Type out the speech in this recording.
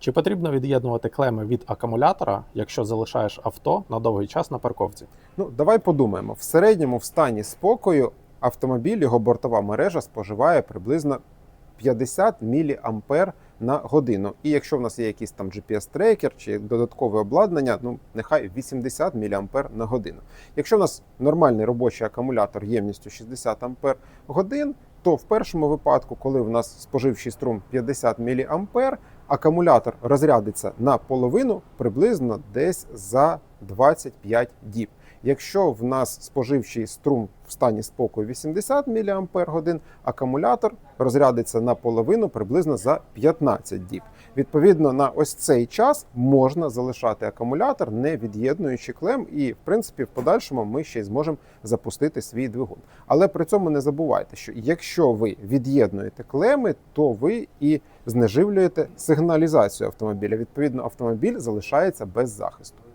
Чи потрібно від'єднувати клеми від акумулятора, якщо залишаєш авто на довгий час на парковці? Ну, давай подумаємо. В середньому в стані спокою автомобіль, його бортова мережа споживає приблизно 50 мА на годину. І якщо в нас є якийсь там GPS-трекер чи додаткове обладнання, ну нехай 80 мА на годину. Якщо в нас нормальний робочий акумулятор ємністю 60 Ампер годин, то в першому випадку, коли в нас споживчий струм 50 мА, акумулятор розрядиться на половину приблизно десь за 25 діб. Якщо в нас споживчий струм в стані спокою 80 мАч, акумулятор розрядиться на половину приблизно за 15 діб. Відповідно, на ось цей час можна залишати акумулятор, не від'єднуючи клем, і в принципі в подальшому ми ще й зможемо запустити свій двигун. Але при цьому не забувайте, що якщо ви від'єднуєте клеми, то ви і знеживлюєте сигналізацію автомобіля. Відповідно, автомобіль залишається без захисту.